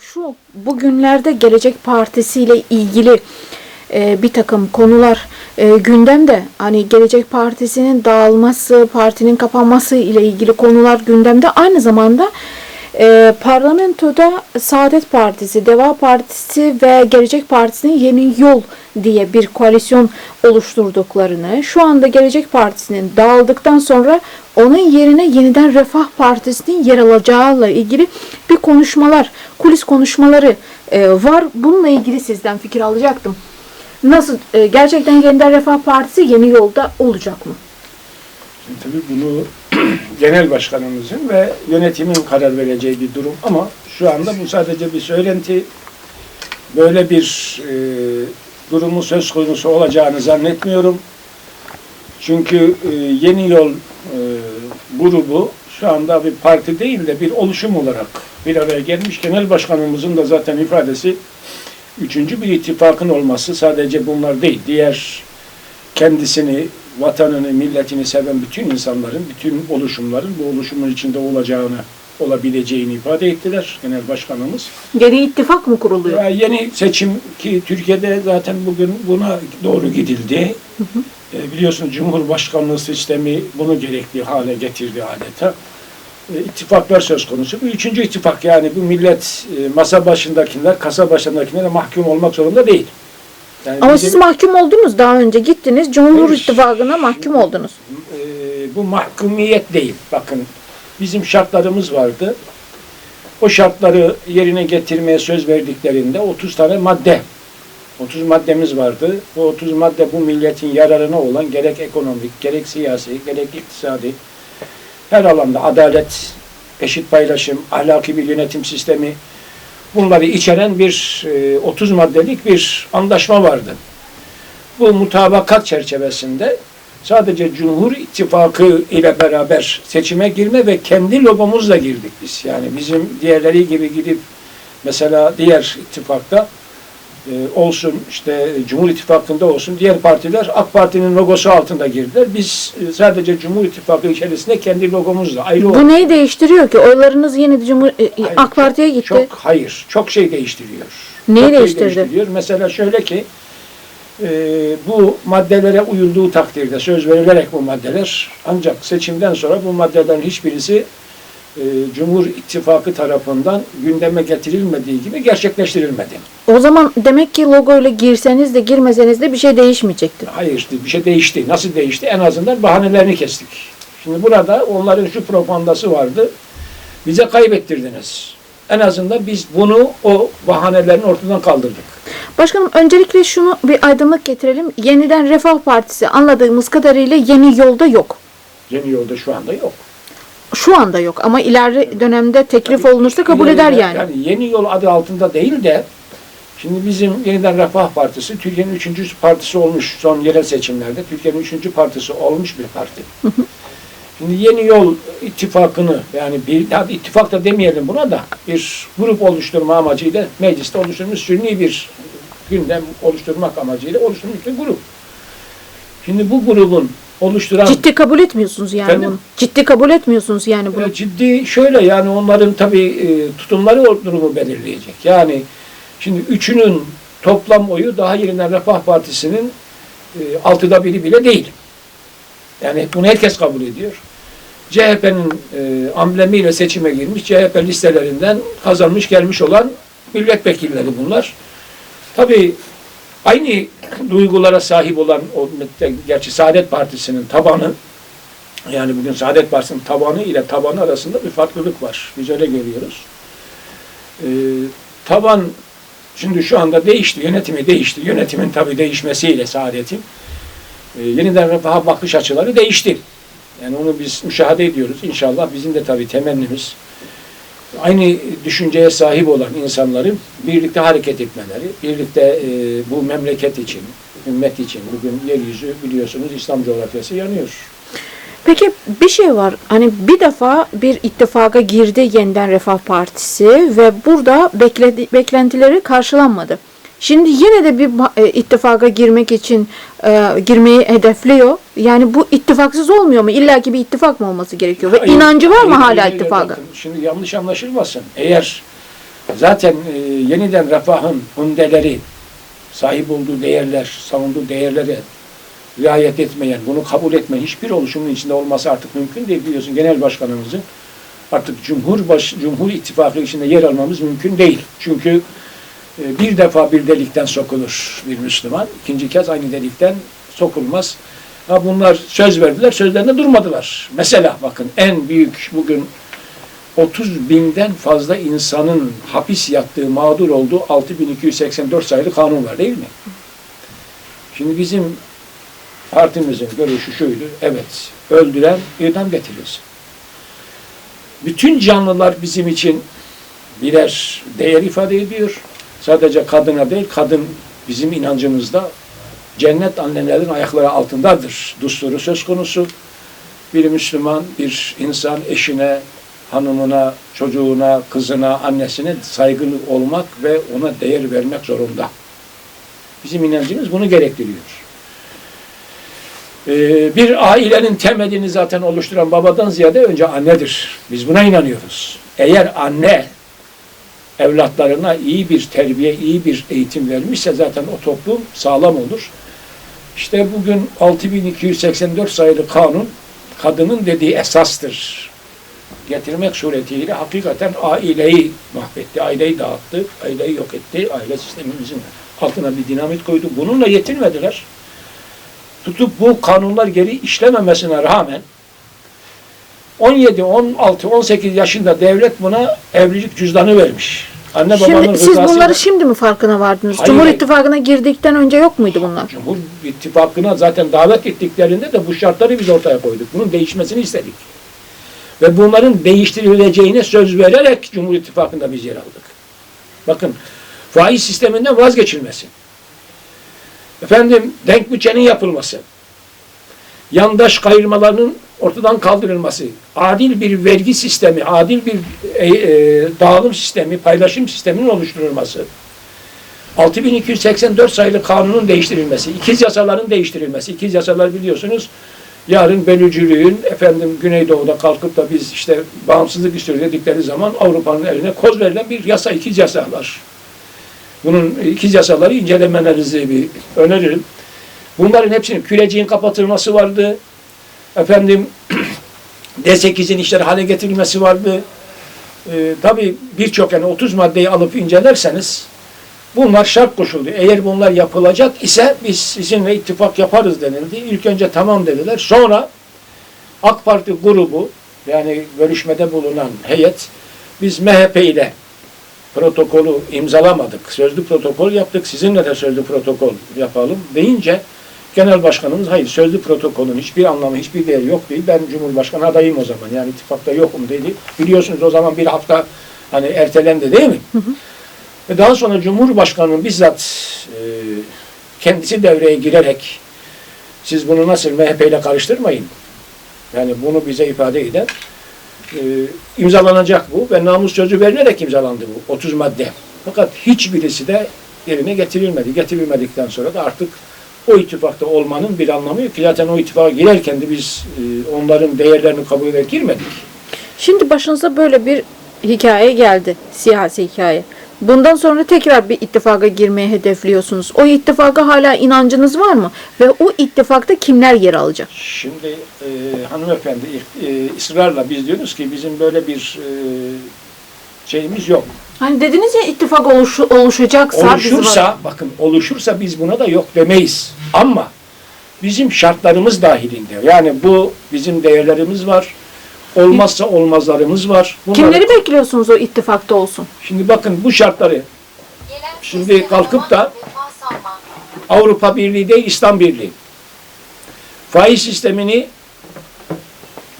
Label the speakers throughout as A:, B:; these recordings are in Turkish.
A: Şu bugünlerde Gelecek Partisi ile ilgili e, bir takım konular e, gündemde. Hani Gelecek Partisi'nin dağılması, partinin kapanması ile ilgili konular gündemde. Aynı zamanda e, parlamentoda Saadet Partisi, Deva Partisi ve Gelecek Partisi'nin Yeni Yol diye bir koalisyon oluşturduklarını, şu anda Gelecek Partisi'nin dağıldıktan sonra onun yerine yeniden Refah Partisi'nin yer alacağıyla ilgili bir konuşmalar, kulis konuşmaları e, var. Bununla ilgili sizden fikir alacaktım. Nasıl, e, gerçekten yeniden Refah Partisi yeni yolda olacak mı?
B: Şimdi tabii bunu genel başkanımızın ve yönetimin karar vereceği bir durum ama şu anda bu sadece bir söylenti. Böyle bir e, durumu söz konusu olacağını zannetmiyorum. Çünkü e, Yeni Yol e, grubu şu anda bir parti değil de bir oluşum olarak bir araya gelmiş. Genel başkanımızın da zaten ifadesi üçüncü bir ittifakın olması sadece bunlar değil. Diğer kendisini, vatanını, milletini seven bütün insanların, bütün oluşumların bu oluşumun içinde olacağını, olabileceğini ifade ettiler Genel Başkanımız.
A: Yeni ittifak mı kuruluyor?
B: Ya yeni seçim ki Türkiye'de zaten bugün buna doğru gidildi. E, biliyorsunuz Cumhurbaşkanlığı sistemi bunu gerekli hale getirdi adeta. E, ittifaklar söz konusu. Bu üçüncü ittifak yani bu millet e, masa başındakiler, kasa başındakilere mahkum olmak zorunda değil. Yani
A: Ama
B: bizim-
A: siz mahkum oldunuz daha önce gittiniz Cumhur. İttifakı'na mahkum oldunuz.
B: e, bu mahkumiyet değil. Bakın bizim şartlarımız vardı. O şartları yerine getirmeye söz verdiklerinde 30 tane madde 30 maddemiz vardı. Bu 30 madde bu milletin yararına olan gerek ekonomik, gerek siyasi, gerek iktisadi her alanda adalet, eşit paylaşım, ahlaki bir yönetim sistemi bunları içeren bir e, 30 maddelik bir anlaşma vardı. Bu mutabakat çerçevesinde sadece Cumhur İttifakı ile beraber seçime girme ve kendi logomuzla girdik biz. Yani bizim diğerleri gibi gidip mesela diğer ittifakta e, olsun işte Cumhur İttifakı'nda olsun diğer partiler AK Parti'nin logosu altında girdiler. Biz e, sadece Cumhur İttifakı içerisinde kendi logomuzla ayrı
A: Bu neyi değiştiriyor ki? Oylarınız yine Cumhur e,
B: Hayır,
A: AK Parti'ye gitti.
B: Çok hayır. Çok şey değiştiriyor.
A: Neyi
B: Çok şey
A: değiştirdi?
B: değiştiriyor. Mesela şöyle ki e, bu maddelere uyulduğu takdirde söz verilerek bu maddeler ancak seçimden sonra bu maddelerin hiçbirisi e, Cumhur İttifakı tarafından gündeme getirilmediği gibi gerçekleştirilmedi.
A: O zaman demek ki logo ile girseniz de girmeseniz de bir şey değişmeyecektir.
B: Hayır bir şey değişti. Nasıl değişti? En azından bahanelerini kestik. Şimdi burada onların şu propagandası vardı. Bize kaybettirdiniz. En azından biz bunu o bahanelerin ortadan kaldırdık.
A: Başkanım öncelikle şunu bir aydınlık getirelim. Yeniden Refah Partisi anladığımız kadarıyla yeni yolda yok.
B: Yeni yolda şu anda yok.
A: Şu anda yok ama ileri dönemde teklif olunursa kabul
B: İleride-
A: eder yani.
B: Yani yeni yol adı altında değil de şimdi bizim yeniden Refah Partisi Türkiye'nin üçüncü partisi olmuş son yerel seçimlerde. Türkiye'nin üçüncü partisi olmuş bir parti. Şimdi yeni yol ittifakını yani bir hadi ittifak da demeyelim buna da bir grup oluşturma amacıyla mecliste oluşturmuş sünni bir gündem oluşturmak amacıyla oluşturmuş bir grup. Şimdi bu grubun oluşturan
A: Ciddi kabul etmiyorsunuz yani
B: Efendim?
A: bunu. Ciddi kabul etmiyorsunuz yani bunu.
B: E, ciddi şöyle yani onların tabii e, tutumları durumu belirleyecek. Yani şimdi üçünün toplam oyu daha yeniden Refah Partisi'nin e, altıda biri bile değil. Yani bunu herkes kabul ediyor. CHP'nin e, amblemiyle seçime girmiş, CHP listelerinden kazanmış gelmiş olan milletvekilleri bunlar. Tabii aynı duygulara sahip olan, o, gerçi Saadet Partisi'nin tabanı, yani bugün Saadet Partisi'nin tabanı ile tabanı arasında bir farklılık var. Biz öyle görüyoruz. Ee, taban şimdi şu anda değişti, yönetimi değişti. Yönetimin tabii değişmesiyle Saadet'in e, yeniden refaha bakış açıları değişti. Yani onu biz müşahede ediyoruz. İnşallah bizim de tabii temennimiz aynı düşünceye sahip olan insanların birlikte hareket etmeleri, birlikte e, bu memleket için, ümmet için bugün yeryüzü biliyorsunuz İslam coğrafyası yanıyor.
A: Peki bir şey var. Hani bir defa bir ittifaka girdi yeniden Refah Partisi ve burada bekledi, beklentileri karşılanmadı. Şimdi yine de bir e, ittifaka girmek için e, girmeyi hedefliyor. Yani bu ittifaksız olmuyor mu? İlla ki bir ittifak mı olması gerekiyor? Ve
B: Hayır,
A: inancı var mı hala
B: hayır,
A: ittifaka?
B: bakın, Şimdi yanlış anlaşılmasın. Eğer zaten e, yeniden refahın hundeleri, sahip olduğu değerler, savunduğu değerlere riayet etmeyen, bunu kabul etmeyen hiçbir oluşumun içinde olması artık mümkün değil. Biliyorsun genel başkanımızın artık Cumhurbaş Cumhur İttifakı içinde yer almamız mümkün değil. Çünkü bir defa bir delikten sokulur bir Müslüman, ikinci kez aynı delikten sokulmaz. Ha bunlar söz verdiler, sözlerinde durmadılar. Mesela bakın en büyük bugün 30 binden fazla insanın hapis yattığı, mağdur olduğu 6284 sayılı kanun var değil mi? Şimdi bizim partimizin görüşü şuydu, evet öldüren idam getirilsin. Bütün canlılar bizim için birer değer ifade ediyor. Sadece kadına değil, kadın bizim inancımızda cennet annelerin ayakları altındadır. Dusturu söz konusu. Bir Müslüman, bir insan eşine, hanımına, çocuğuna, kızına, annesine saygılı olmak ve ona değer vermek zorunda. Bizim inancımız bunu gerektiriyor. Ee, bir ailenin temelini zaten oluşturan babadan ziyade önce annedir. Biz buna inanıyoruz. Eğer anne evlatlarına iyi bir terbiye, iyi bir eğitim vermişse zaten o toplum sağlam olur. İşte bugün 6284 sayılı kanun kadının dediği esastır. Getirmek suretiyle hakikaten aileyi mahvetti, aileyi dağıttı, aileyi yok etti, aile sistemimizin altına bir dinamit koydu. Bununla yetinmediler. Tutup bu kanunlar geri işlememesine rağmen 17, 16, 18 yaşında devlet buna evlilik cüzdanı vermiş. Anne babanın
A: Şimdi siz bunları şimdi mi farkına vardınız?
B: Hayır,
A: Cumhur
B: hayır.
A: İttifakı'na girdikten önce yok muydu bunlar?
B: Cumhur İttifakı'na zaten davet ettiklerinde de bu şartları biz ortaya koyduk. Bunun değişmesini istedik. Ve bunların değiştirileceğine söz vererek Cumhur İttifakı'nda biz yer aldık. Bakın faiz sisteminden vazgeçilmesi. Efendim denk bütçenin yapılması. Yandaş kayırmalarının ortadan kaldırılması. Adil bir vergi sistemi, adil bir e, e, dağılım sistemi, paylaşım sisteminin oluşturulması. 6284 sayılı kanunun değiştirilmesi, ikiz yasaların değiştirilmesi. İkiz yasalar biliyorsunuz yarın bölücülüğün efendim Güneydoğu'da kalkıp da biz işte bağımsızlık istiyoruz dedikleri zaman Avrupa'nın eline koz verilen bir yasa, ikiz yasalar. Bunun ikiz yasaları incelemenizi bir öneririm. Bunların hepsinin küreciğin kapatılması vardı. Efendim D8'in işleri hale getirilmesi vardı. Ee, tabii birçok yani 30 maddeyi alıp incelerseniz bunlar şart koşuldu. Eğer bunlar yapılacak ise biz sizinle ittifak yaparız denildi. İlk önce tamam dediler. Sonra AK Parti grubu yani görüşmede bulunan heyet biz MHP ile protokolü imzalamadık. Sözlü protokol yaptık. Sizinle de sözlü protokol yapalım deyince Genel Başkanımız hayır sözlü protokolün hiçbir anlamı, hiçbir değeri yok değil. Ben Cumhurbaşkanı adayım o zaman. Yani ittifakta yokum dedi. Biliyorsunuz o zaman bir hafta hani ertelendi değil mi? Ve daha sonra Cumhurbaşkanı'nın bizzat e, kendisi devreye girerek siz bunu nasıl MHP ile karıştırmayın. Yani bunu bize ifade eden e, imzalanacak bu ve namus sözü verilerek imzalandı bu 30 madde. Fakat hiçbirisi de yerine getirilmedi. Getirilmedikten sonra da artık o ittifakta olmanın bir anlamı yok ki. Zaten o ittifaka girerken de biz e, onların değerlerini kabul ederek girmedik.
A: Şimdi başınıza böyle bir hikaye geldi. Siyasi hikaye. Bundan sonra tekrar bir ittifaka girmeyi hedefliyorsunuz. O ittifaka hala inancınız var mı? Ve o ittifakta kimler yer alacak?
B: Şimdi e, hanımefendi e, ısrarla biz diyoruz ki bizim böyle bir e, şeyimiz yok.
A: Hani dediniz ya ittifak oluşu, oluşacaksa biz
B: Oluşursa bakın oluşursa biz buna da yok demeyiz. Ama bizim şartlarımız dahilinde. Yani bu bizim değerlerimiz var. Olmazsa olmazlarımız var. Bunları-
A: Kimleri bekliyorsunuz o ittifakta olsun?
B: Şimdi bakın bu şartları Şimdi kalkıp da Avrupa Birliği değil İslam Birliği. Faiz sistemini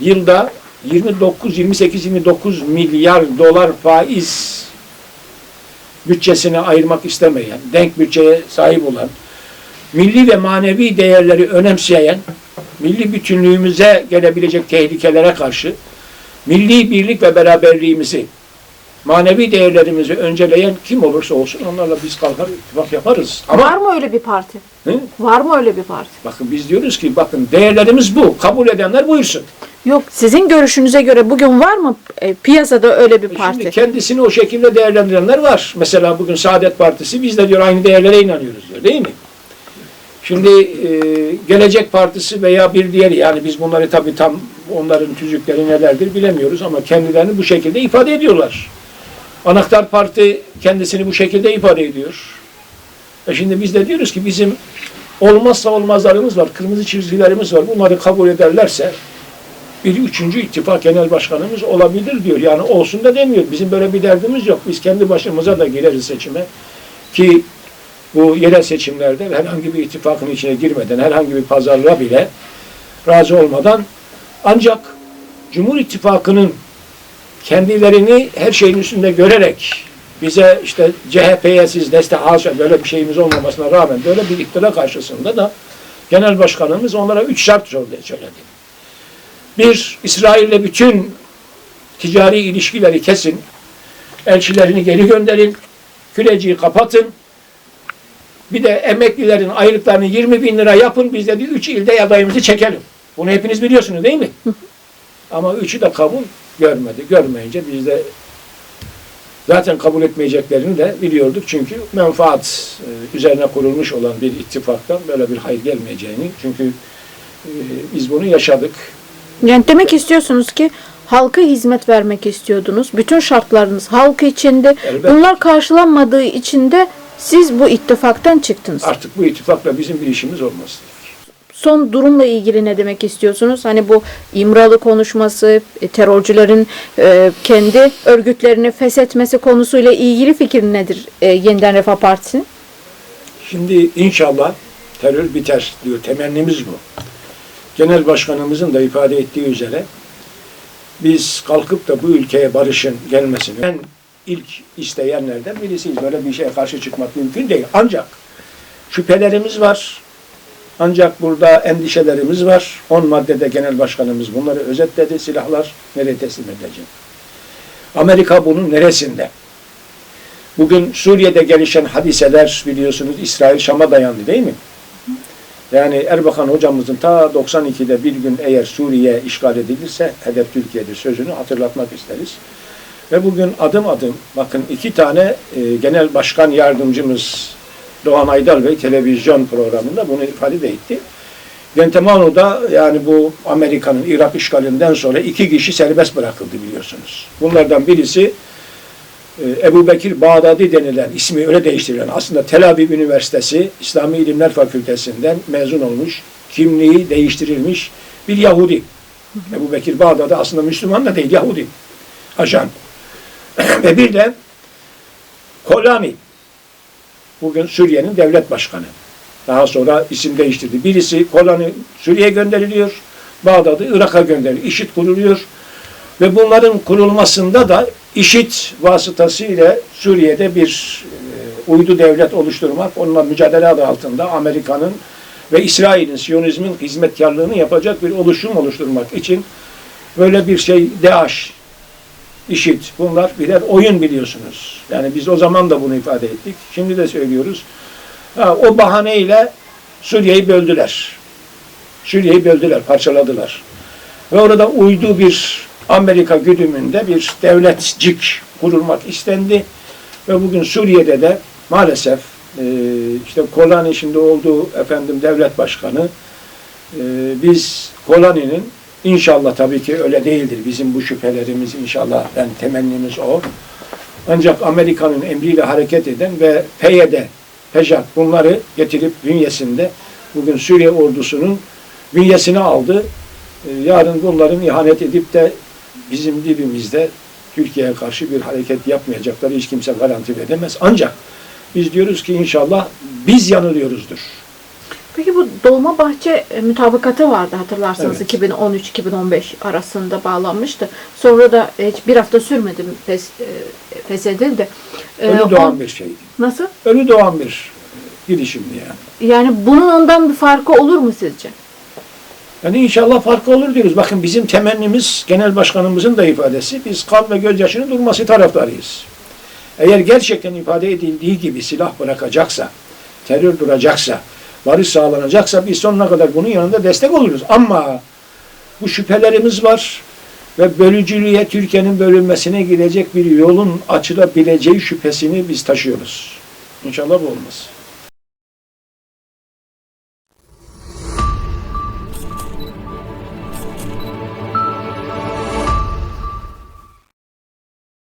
B: yılda 29 28 29 milyar dolar faiz bütçesine ayırmak istemeyen, denk bütçeye sahip olan, milli ve manevi değerleri önemseyen, milli bütünlüğümüze gelebilecek tehlikelere karşı milli birlik ve beraberliğimizi manevi değerlerimizi önceleyen kim olursa olsun onlarla biz kalkar ittifak yaparız. Ama
A: Var mı öyle bir parti?
B: Hı?
A: Var mı öyle bir parti?
B: bakın biz diyoruz ki bakın değerlerimiz bu. Kabul edenler buyursun.
A: Yok. Sizin görüşünüze göre bugün var mı e, piyasada öyle bir parti?
B: Şimdi kendisini o şekilde değerlendirenler var. Mesela bugün Saadet Partisi biz de diyor aynı değerlere inanıyoruz diyor değil mi? Şimdi e, Gelecek Partisi veya bir diğeri yani biz bunları tabii tam onların tüzükleri nelerdir bilemiyoruz ama kendilerini bu şekilde ifade ediyorlar. Anahtar Parti kendisini bu şekilde ifade ediyor. E şimdi biz de diyoruz ki bizim olmazsa olmazlarımız var, kırmızı çizgilerimiz var. Bunları kabul ederlerse bir üçüncü ittifak genel başkanımız olabilir diyor. Yani olsun da demiyor. Bizim böyle bir derdimiz yok. Biz kendi başımıza da gireriz seçime. Ki bu yerel seçimlerde herhangi bir ittifakın içine girmeden, herhangi bir pazarlığa bile razı olmadan ancak Cumhur İttifakı'nın kendilerini her şeyin üstünde görerek bize işte CHP'ye siz destek haşa böyle bir şeyimiz olmamasına rağmen böyle bir iktidar karşısında da genel başkanımız onlara üç şart söyledi. Bir, İsrail'le bütün ticari ilişkileri kesin. Elçilerini geri gönderin. Küreciyi kapatın. Bir de emeklilerin aylıklarını 20 bin lira yapın. Biz de 3 ilde adayımızı çekelim. Bunu hepiniz biliyorsunuz değil mi? Ama üçü de kabul görmedi. Görmeyince biz de zaten kabul etmeyeceklerini de biliyorduk. Çünkü menfaat e, üzerine kurulmuş olan bir ittifaktan böyle bir hayır gelmeyeceğini. Çünkü e, biz bunu yaşadık.
A: Yani demek istiyorsunuz ki halka hizmet vermek istiyordunuz. Bütün şartlarınız halk içinde.
B: Elbette.
A: Bunlar karşılanmadığı için de siz bu ittifaktan çıktınız.
B: Artık bu ittifakla bizim bir işimiz olmaz.
A: Son durumla ilgili ne demek istiyorsunuz? Hani bu İmralı konuşması, e, terörcülerin e, kendi örgütlerini feshetmesi konusuyla ilgili fikir nedir e, Yeniden Refah Partisi'nin?
B: Şimdi inşallah terör biter diyor. Temennimiz bu. Genel başkanımızın da ifade ettiği üzere biz kalkıp da bu ülkeye barışın gelmesini en ilk isteyenlerden birisiyiz. Böyle bir şeye karşı çıkmak mümkün değil. Ancak şüphelerimiz var. Ancak burada endişelerimiz var. 10 maddede genel başkanımız bunları özetledi. Silahlar nereye teslim edilecek? Amerika bunun neresinde? Bugün Suriye'de gelişen hadiseler biliyorsunuz İsrail Şam'a dayandı değil mi? Yani Erbakan hocamızın ta 92'de bir gün eğer Suriye işgal edilirse hedef Türkiye'dir sözünü hatırlatmak isteriz. Ve bugün adım adım bakın iki tane e, genel başkan yardımcımız Doğan Aydal Bey televizyon programında bunu ifade de etti. Guantanamo yani bu Amerika'nın Irak işgalinden sonra iki kişi serbest bırakıldı biliyorsunuz. Bunlardan birisi e, Ebu Bekir Bağdadi denilen ismi öyle değiştirilen aslında Tel Aviv Üniversitesi İslami İlimler Fakültesinden mezun olmuş, kimliği değiştirilmiş bir Yahudi. Ebu Bekir Bağdadi aslında Müslüman da değil Yahudi. Ajan. Ve bir de Kolani. Bugün Suriye'nin devlet başkanı. Daha sonra isim değiştirdi. Birisi Kolani Suriye'ye gönderiliyor. Bağdat'ı Irak'a gönderiliyor. İşit kuruluyor. Ve bunların kurulmasında da IŞİD vasıtasıyla Suriye'de bir e, uydu devlet oluşturmak, onunla mücadele adı altında Amerika'nın ve İsrail'in, Siyonizmin hizmetkarlığını yapacak bir oluşum oluşturmak için böyle bir şey DAEŞ, IŞİD bunlar birer oyun biliyorsunuz. Yani biz o zaman da bunu ifade ettik. Şimdi de söylüyoruz. Ha, o bahaneyle Suriye'yi böldüler. Suriye'yi böldüler, parçaladılar. Ve orada uydu bir Amerika güdümünde bir devletcik kurulmak istendi. Ve bugün Suriye'de de maalesef e, işte Kolani şimdi olduğu efendim devlet başkanı e, biz Kolani'nin inşallah tabii ki öyle değildir. Bizim bu şüphelerimiz inşallah yani temennimiz o. Ancak Amerika'nın emriyle hareket eden ve PYD, PEJAK bunları getirip bünyesinde bugün Suriye ordusunun bünyesine aldı. E, yarın bunların ihanet edip de bizim dibimizde Türkiye'ye karşı bir hareket yapmayacakları hiç kimse garanti veremez. Ancak biz diyoruz ki inşallah biz yanılıyoruzdur.
A: Peki bu Dolmabahçe e, mütabakatı vardı hatırlarsanız
B: Evet.
A: 2013-2015 arasında bağlanmıştı. Sonra da hiç bir hafta sürmedi fes, e, feshedildi. E,
B: Ölü
A: on-
B: doğan bir şeydi.
A: Nasıl?
B: Ölü doğan bir girişimdi yani.
A: Yani bunun ondan bir farkı olur mu sizce?
B: Yani inşallah farklı olur diyoruz. Bakın bizim temennimiz, genel başkanımızın da ifadesi, biz kan ve gözyaşının durması taraftarıyız. Eğer gerçekten ifade edildiği gibi silah bırakacaksa, terör duracaksa, barış sağlanacaksa biz sonuna kadar bunun yanında destek oluruz. Ama bu şüphelerimiz var ve bölücülüğe, Türkiye'nin bölünmesine gidecek bir yolun açılabileceği şüphesini biz taşıyoruz. İnşallah bu olmaz.